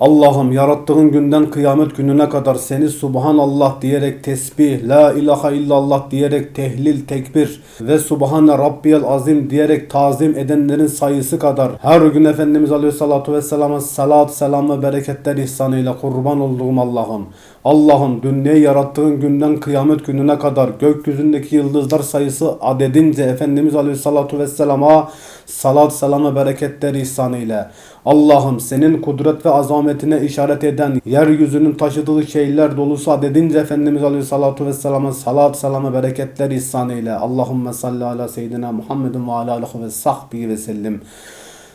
Allah'ım yarattığın günden kıyamet gününe kadar seni Subhanallah diyerek tesbih, La ilahe illallah diyerek tehlil, tekbir ve Subhane Rabbiyel Azim diyerek tazim edenlerin sayısı kadar her gün Efendimiz Aleyhisselatü Vesselam'a salat, selam ve bereketler ihsanıyla kurban olduğum Allah'ım. Allah'ım dünyayı yarattığın günden kıyamet gününe kadar gökyüzündeki yıldızlar sayısı adedince Efendimiz Aleyhisselatü Vesselam'a salat, selam ve bereketler ihsanıyla. Allah'ım senin kudret ve azametine işaret eden yeryüzünün taşıdığı şeyler dolusu adedince Efendimiz Aleyhisselatü Vesselam'a salat, selam ve bereketler ihsanıyla. Allahümme salli ala seyyidina Muhammedin ve ala alihi ve sahbihi ve sellim.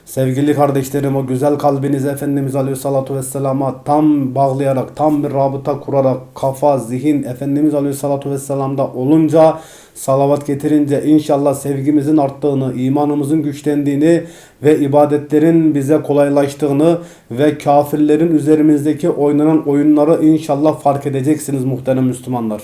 Sevgili kardeşlerim o güzel kalbinizi Efendimiz Aleyhisselatü Vesselam'a tam bağlayarak, tam bir rabıta kurarak kafa, zihin Efendimiz Aleyhisselatü Vesselam'da olunca salavat getirince inşallah sevgimizin arttığını, imanımızın güçlendiğini ve ibadetlerin bize kolaylaştığını ve kafirlerin üzerimizdeki oynanan oyunları inşallah fark edeceksiniz muhterem Müslümanlar.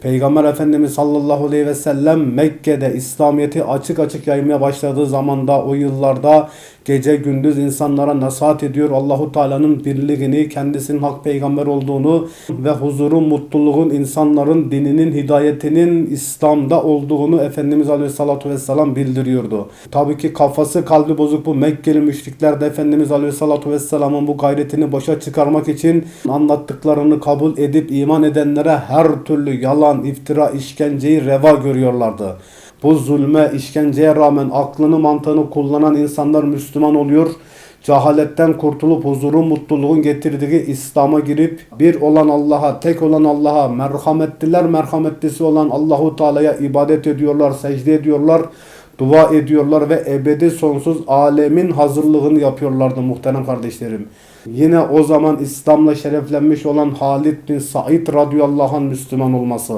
Peygamber Efendimiz sallallahu aleyhi ve sellem Mekke'de İslamiyet'i açık açık yaymaya başladığı zamanda o yıllarda gece gündüz insanlara nasihat ediyor. Allahu Teala'nın birliğini, kendisinin hak peygamber olduğunu ve huzurun, mutluluğun, insanların dininin, hidayetinin İslam'da olduğunu Efendimiz Aleyhisselatü Vesselam bildiriyordu. Tabii ki kafası, kalbi bozuk bu Mekkeli müşrikler de Efendimiz Aleyhisselatü Vesselam'ın bu gayretini başa çıkarmak için anlattıklarını kabul edip iman edenlere her türlü yalan, iftira, işkenceyi reva görüyorlardı. Bu zulme, işkenceye rağmen aklını mantığını kullanan insanlar Müslüman oluyor. Cehaletten kurtulup huzurun, mutluluğun getirdiği İslam'a girip bir olan Allah'a, tek olan Allah'a, merhametliler merhametlisi olan Allahu Teala'ya ibadet ediyorlar, secde ediyorlar, dua ediyorlar ve ebedi sonsuz alemin hazırlığını yapıyorlardı muhterem kardeşlerim. Yine o zaman İslam'la şereflenmiş olan Halid bin Said radıyallahu anh Müslüman olması.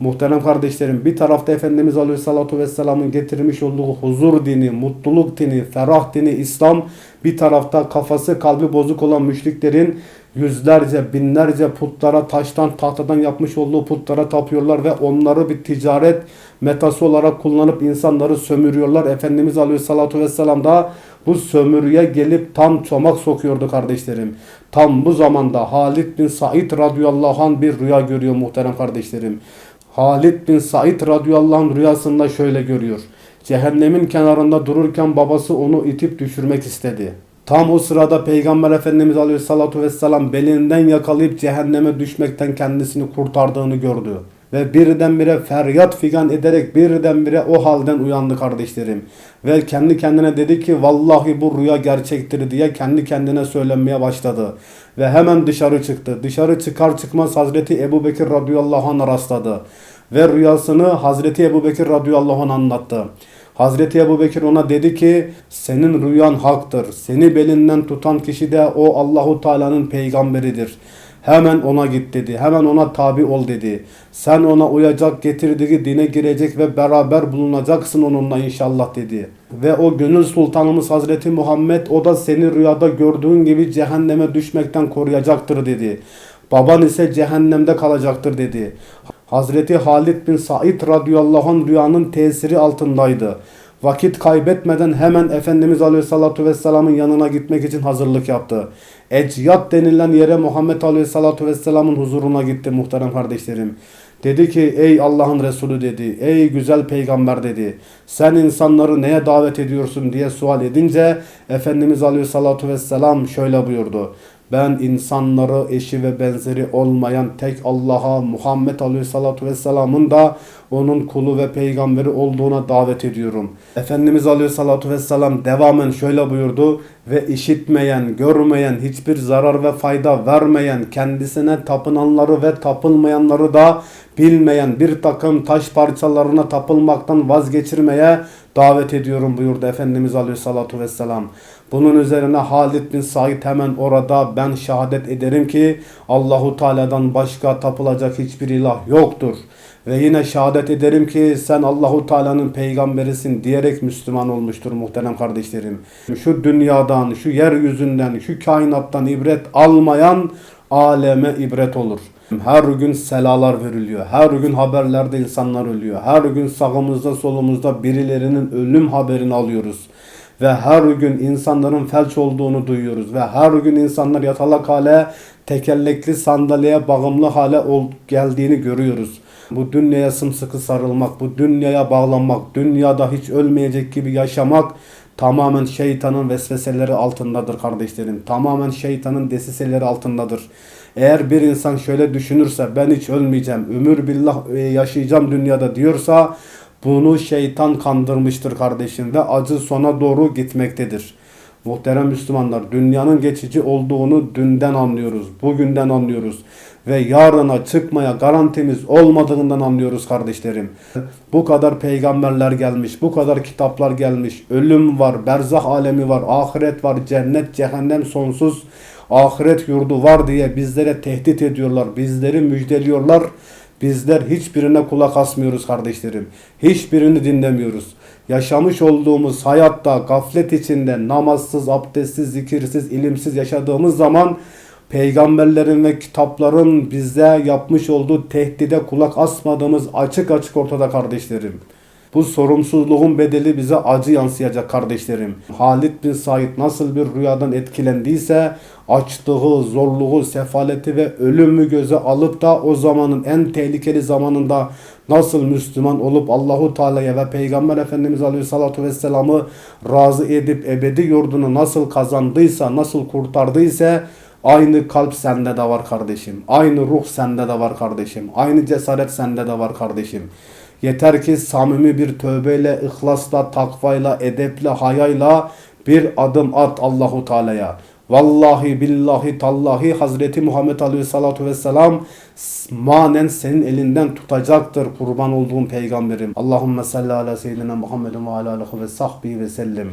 Muhterem kardeşlerim bir tarafta Efendimiz Aleyhisselatü Vesselam'ın getirmiş olduğu huzur dini, mutluluk dini, ferah dini İslam bir tarafta kafası kalbi bozuk olan müşriklerin yüzlerce binlerce putlara taştan tahtadan yapmış olduğu putlara tapıyorlar ve onları bir ticaret metası olarak kullanıp insanları sömürüyorlar. Efendimiz Aleyhisselatü Vesselam da bu sömürüye gelip tam çomak sokuyordu kardeşlerim. Tam bu zamanda Halid bin Said radıyallahu anh bir rüya görüyor muhterem kardeşlerim. Halid bin Said radıyallahu anh rüyasında şöyle görüyor. Cehennemin kenarında dururken babası onu itip düşürmek istedi. Tam o sırada Peygamber Efendimiz Aleyhisselatü Vesselam belinden yakalayıp cehenneme düşmekten kendisini kurtardığını gördü. Ve birdenbire feryat figan ederek birdenbire o halden uyandı kardeşlerim. Ve kendi kendine dedi ki vallahi bu rüya gerçektir diye kendi kendine söylenmeye başladı. Ve hemen dışarı çıktı. Dışarı çıkar çıkmaz Hazreti Ebu Bekir radıyallahu anh rastladı. Ve rüyasını Hazreti Ebu Bekir radıyallahu anh anlattı. Hazreti Ebu Bekir ona dedi ki senin rüyan haktır. Seni belinden tutan kişi de o Allahu Teala'nın peygamberidir. Hemen ona git dedi. Hemen ona tabi ol dedi. Sen ona uyacak getirdiği dine girecek ve beraber bulunacaksın onunla inşallah dedi. Ve o gönül sultanımız Hazreti Muhammed o da seni rüyada gördüğün gibi cehenneme düşmekten koruyacaktır dedi. Baban ise cehennemde kalacaktır dedi. Hazreti Halid bin Said radıyallahu anh rüyanın tesiri altındaydı. Vakit kaybetmeden hemen Efendimiz Aleyhisselatü Vesselam'ın yanına gitmek için hazırlık yaptı. Ecyat denilen yere Muhammed Aleyhisselatü Vesselam'ın huzuruna gitti muhterem kardeşlerim. Dedi ki ey Allah'ın Resulü dedi. Ey güzel peygamber dedi. Sen insanları neye davet ediyorsun diye sual edince Efendimiz Aleyhisselatü Vesselam şöyle buyurdu. Ben insanları eşi ve benzeri olmayan tek Allah'a Muhammed Aleyhisselatü Vesselam'ın da onun kulu ve peygamberi olduğuna davet ediyorum. Efendimiz Aleyhisselatü Vesselam devamen şöyle buyurdu ve işitmeyen, görmeyen, hiçbir zarar ve fayda vermeyen, kendisine tapınanları ve tapılmayanları da bilmeyen bir takım taş parçalarına tapılmaktan vazgeçirmeye davet ediyorum buyurdu Efendimiz Aleyhisselatü Vesselam. Bunun üzerine Halid bin Said hemen orada ben şehadet ederim ki Allahu Teala'dan başka tapılacak hiçbir ilah yoktur. Ve yine şehadet ederim ki sen Allahu Teala'nın peygamberisin diyerek Müslüman olmuştur muhterem kardeşlerim. Şu dünyadan, şu yeryüzünden, şu kainattan ibret almayan aleme ibret olur. Her gün selalar veriliyor. Her gün haberlerde insanlar ölüyor. Her gün sağımızda solumuzda birilerinin ölüm haberini alıyoruz. Ve her gün insanların felç olduğunu duyuyoruz ve her gün insanlar yatalak hale, tekerlekli sandalyeye bağımlı hale geldiğini görüyoruz. Bu dünyaya sımsıkı sarılmak, bu dünyaya bağlanmak, dünyada hiç ölmeyecek gibi yaşamak tamamen şeytanın vesveseleri altındadır kardeşlerim. Tamamen şeytanın desiseleri altındadır. Eğer bir insan şöyle düşünürse ben hiç ölmeyeceğim, ömür billah e, yaşayacağım dünyada diyorsa bunu şeytan kandırmıştır kardeşim ve acı sona doğru gitmektedir. Muhterem Müslümanlar dünyanın geçici olduğunu dünden anlıyoruz, bugünden anlıyoruz ve yarına çıkmaya garantimiz olmadığından anlıyoruz kardeşlerim. Bu kadar peygamberler gelmiş, bu kadar kitaplar gelmiş, ölüm var, berzah alemi var, ahiret var, cennet, cehennem sonsuz ahiret yurdu var diye bizlere tehdit ediyorlar, bizleri müjdeliyorlar. Bizler hiçbirine kulak asmıyoruz kardeşlerim. Hiçbirini dinlemiyoruz. Yaşamış olduğumuz hayatta gaflet içinde namazsız, abdestsiz, zikirsiz, ilimsiz yaşadığımız zaman peygamberlerin ve kitapların bize yapmış olduğu tehdide kulak asmadığımız açık açık ortada kardeşlerim. Bu sorumsuzluğun bedeli bize acı yansıyacak kardeşlerim. Halid bin Said nasıl bir rüyadan etkilendiyse açlığı, zorluğu, sefaleti ve ölümü göze alıp da o zamanın en tehlikeli zamanında nasıl Müslüman olup Allahu Teala'ya ve Peygamber Efendimiz Aleyhissalatu Vesselam'ı razı edip ebedi yurdunu nasıl kazandıysa, nasıl kurtardıysa Aynı kalp sende de var kardeşim. Aynı ruh sende de var kardeşim. Aynı cesaret sende de var kardeşim. Yeter ki samimi bir tövbeyle, ihlasla, takvayla, edeple, hayayla bir adım at Allahu Teala'ya. Vallahi billahi tallahi Hazreti Muhammed Aleyhissalatu Vesselam manen senin elinden tutacaktır kurban olduğum peygamberim. Allahümme salli ala seyyidina Muhammedin ve ala alihi ve sahbihi ve sellem.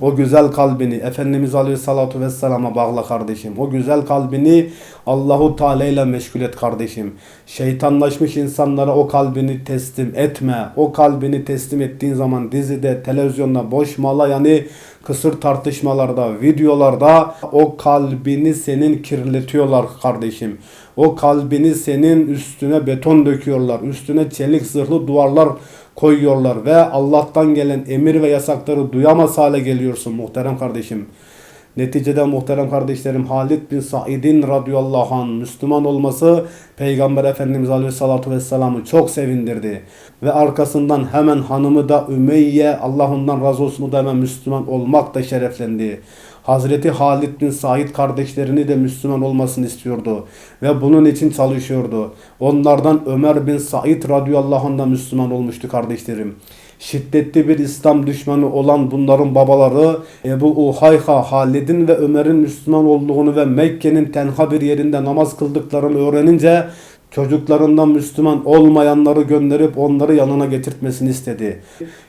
O güzel kalbini Efendimiz Aleyhissalatu Vesselam'a bağla kardeşim. O güzel kalbini Allahu Teala ile meşgul et kardeşim. Şeytanlaşmış insanlara o kalbini teslim etme. O kalbini teslim ettiğin zaman dizide, televizyonda, boş mala yani kısır tartışmalarda, videolarda o kalbini senin kirletiyorlar kardeşim. O kalbini senin üstüne beton döküyorlar. Üstüne çelik zırhlı duvarlar koyuyorlar ve Allah'tan gelen emir ve yasakları duyamaz hale geliyorsun muhterem kardeşim. Neticede muhterem kardeşlerim Halid bin Said'in radıyallahu anh Müslüman olması Peygamber Efendimiz Aleyhisselatü Vesselam'ı çok sevindirdi. Ve arkasından hemen hanımı da Ümeyye Allah ondan razı olsun da hemen Müslüman olmak da şereflendi. Hazreti Halid bin Said kardeşlerini de Müslüman olmasını istiyordu. Ve bunun için çalışıyordu. Onlardan Ömer bin Said radıyallahu anh da Müslüman olmuştu kardeşlerim şiddetli bir İslam düşmanı olan bunların babaları Ebu Uhayha, Halid'in ve Ömer'in Müslüman olduğunu ve Mekke'nin tenha bir yerinde namaz kıldıklarını öğrenince çocuklarından Müslüman olmayanları gönderip onları yanına getirtmesini istedi.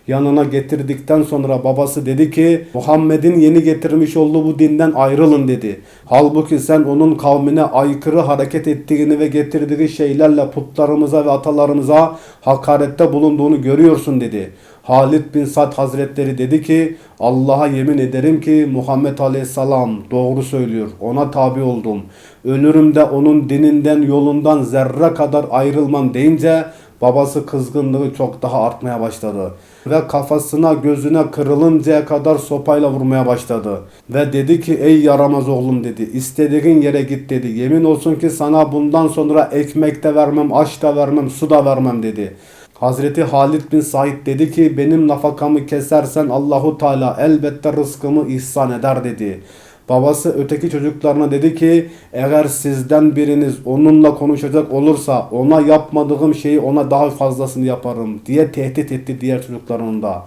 Yanına getirdikten sonra babası dedi ki Muhammed'in yeni getirmiş olduğu bu dinden ayrılın dedi. Halbuki sen onun kavmine aykırı hareket ettiğini ve getirdiği şeylerle putlarımıza ve atalarımıza hakarette bulunduğunu görüyorsun dedi. Halid bin Sad Hazretleri dedi ki Allah'a yemin ederim ki Muhammed Aleyhisselam doğru söylüyor. Ona tabi oldum. Ölürüm de onun dininden yolundan zerre kadar ayrılmam deyince babası kızgınlığı çok daha artmaya başladı. Ve kafasına gözüne kırılıncaya kadar sopayla vurmaya başladı. Ve dedi ki ey yaramaz oğlum dedi. istediğin yere git dedi. Yemin olsun ki sana bundan sonra ekmek de vermem, aş da vermem, su da vermem dedi. Hazreti Halid bin Said dedi ki benim nafakamı kesersen Allahu Teala elbette rızkımı ihsan eder dedi. Babası öteki çocuklarına dedi ki eğer sizden biriniz onunla konuşacak olursa ona yapmadığım şeyi ona daha fazlasını yaparım diye tehdit etti diğer çocuklarının da.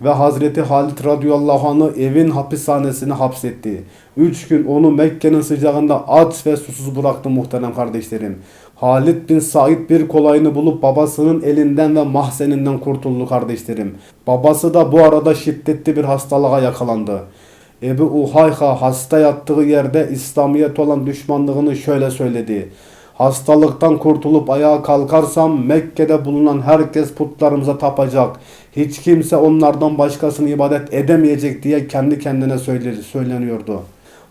Ve Hazreti Halid radıyallahu anh'ı evin hapishanesine hapsetti. Üç gün onu Mekke'nin sıcağında aç ve susuz bıraktı muhterem kardeşlerim. Halid bin Said bir kolayını bulup babasının elinden ve mahzeninden kurtuldu kardeşlerim. Babası da bu arada şiddetli bir hastalığa yakalandı. Ebu Uhayha hasta yattığı yerde İslamiyet olan düşmanlığını şöyle söyledi. Hastalıktan kurtulup ayağa kalkarsam Mekke'de bulunan herkes putlarımıza tapacak. Hiç kimse onlardan başkasını ibadet edemeyecek diye kendi kendine söyleniyordu.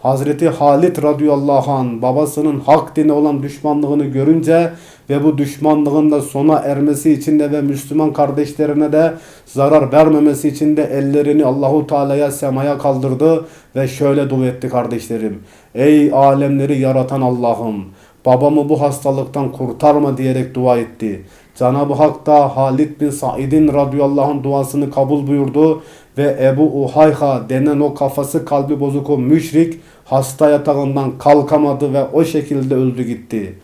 Hazreti Halit radıyallahu an babasının hak dine olan düşmanlığını görünce ve bu düşmanlığın da sona ermesi için de ve Müslüman kardeşlerine de zarar vermemesi için de ellerini Allahu Teala'ya semaya kaldırdı ve şöyle dua etti kardeşlerim. Ey alemleri yaratan Allah'ım babamı bu hastalıktan kurtarma diyerek dua etti. Cenab-ı Hak da Halid bin Said'in radıyallahu anh duasını kabul buyurdu ve Ebu Uhayha denen o kafası kalbi bozuk o müşrik hasta yatağından kalkamadı ve o şekilde öldü gitti.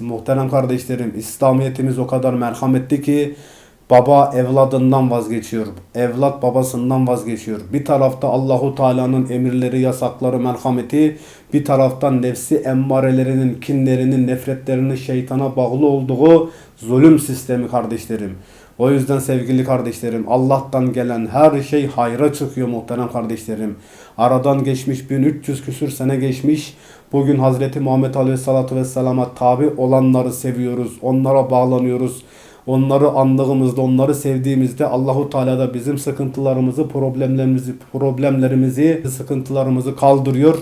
Muhterem kardeşlerim İslamiyetimiz o kadar merhametli ki baba evladından vazgeçiyor. Evlat babasından vazgeçiyor. Bir tarafta Allahu Teala'nın emirleri, yasakları, merhameti, bir taraftan nefsi emmarelerinin, kinlerinin, nefretlerinin şeytana bağlı olduğu zulüm sistemi kardeşlerim. O yüzden sevgili kardeşlerim Allah'tan gelen her şey hayra çıkıyor muhterem kardeşlerim. Aradan geçmiş 1300 küsür sene geçmiş. Bugün Hazreti Muhammed Aleyhisselatü Vesselam'a tabi olanları seviyoruz. Onlara bağlanıyoruz. Onları andığımızda, onları sevdiğimizde Allahu Teala da bizim sıkıntılarımızı, problemlerimizi, problemlerimizi, sıkıntılarımızı kaldırıyor.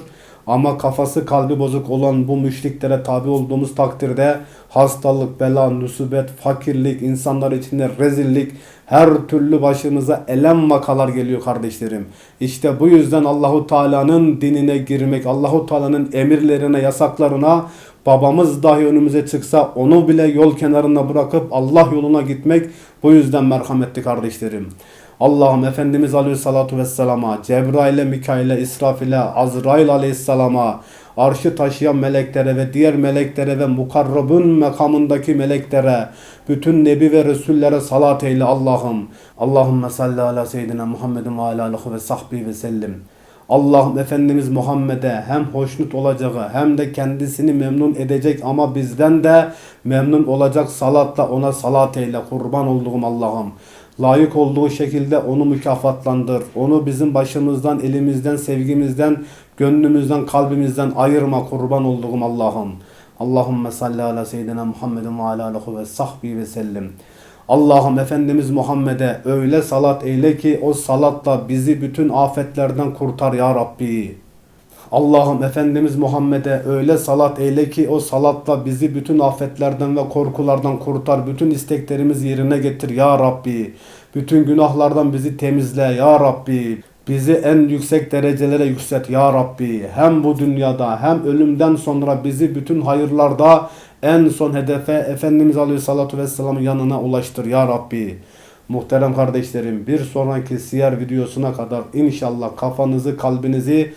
Ama kafası kalbi bozuk olan bu müşriklere tabi olduğumuz takdirde hastalık, bela, nusubet, fakirlik, insanlar içinde rezillik, her türlü başımıza elem vakalar geliyor kardeşlerim. İşte bu yüzden Allahu Teala'nın dinine girmek, Allahu Teala'nın emirlerine, yasaklarına babamız dahi önümüze çıksa onu bile yol kenarına bırakıp Allah yoluna gitmek bu yüzden merhametli kardeşlerim. Allah'ım Efendimiz Aleyhissalatu Vesselam'a, Cebrail'e, Mikail'e, İsrafil'e, Azrail Aleyhisselam'a, arşı taşıyan meleklere ve diğer meleklere ve mukarrabın makamındaki meleklere, bütün nebi ve resullere salat eyle Allah'ım. Allahümme salli ala seyyidina Muhammedin ve ala alihi ve sahbihi ve sellim. Allah'ım Efendimiz Muhammed'e hem hoşnut olacağı hem de kendisini memnun edecek ama bizden de memnun olacak salatla ona salat eyle kurban olduğum Allah'ım. Layık olduğu şekilde onu mükafatlandır. Onu bizim başımızdan, elimizden, sevgimizden, gönlümüzden, kalbimizden ayırma kurban olduğum Allah'ım. Allahümme salli ala seyyidina Muhammedin ve ala ve sahbihi ve sellim. Allah'ım Efendimiz Muhammed'e öyle salat eyle ki o salatla bizi bütün afetlerden kurtar ya Rabbi. Allah'ım Efendimiz Muhammed'e öyle salat eyle ki o salatla bizi bütün afetlerden ve korkulardan kurtar. Bütün isteklerimizi yerine getir ya Rabbi. Bütün günahlardan bizi temizle ya Rabbi. Bizi en yüksek derecelere yükselt ya Rabbi. Hem bu dünyada hem ölümden sonra bizi bütün hayırlarda en son hedefe Efendimiz Aleyhisselatü Vesselam'ın yanına ulaştır ya Rabbi. Muhterem kardeşlerim bir sonraki siyer videosuna kadar inşallah kafanızı kalbinizi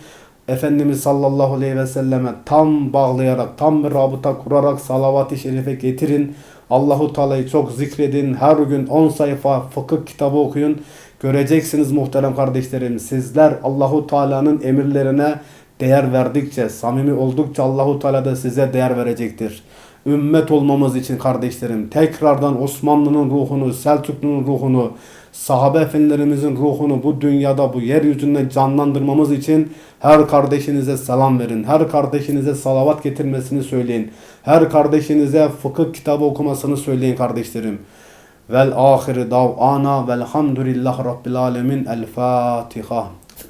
Efendimiz sallallahu aleyhi ve selleme tam bağlayarak, tam bir rabıta kurarak salavat-ı şerife getirin. Allahu Teala'yı çok zikredin. Her gün 10 sayfa fıkıh kitabı okuyun. Göreceksiniz muhterem kardeşlerim. Sizler Allahu Teala'nın emirlerine değer verdikçe, samimi oldukça Allahu Teala da size değer verecektir. Ümmet olmamız için kardeşlerim tekrardan Osmanlı'nın ruhunu, Selçuklu'nun ruhunu, sahabe efendilerimizin ruhunu bu dünyada bu yeryüzünde canlandırmamız için her kardeşinize selam verin. Her kardeşinize salavat getirmesini söyleyin. Her kardeşinize fıkıh kitabı okumasını söyleyin kardeşlerim. Vel ahiri dav'ana velhamdülillah rabbil alemin. El Fatiha.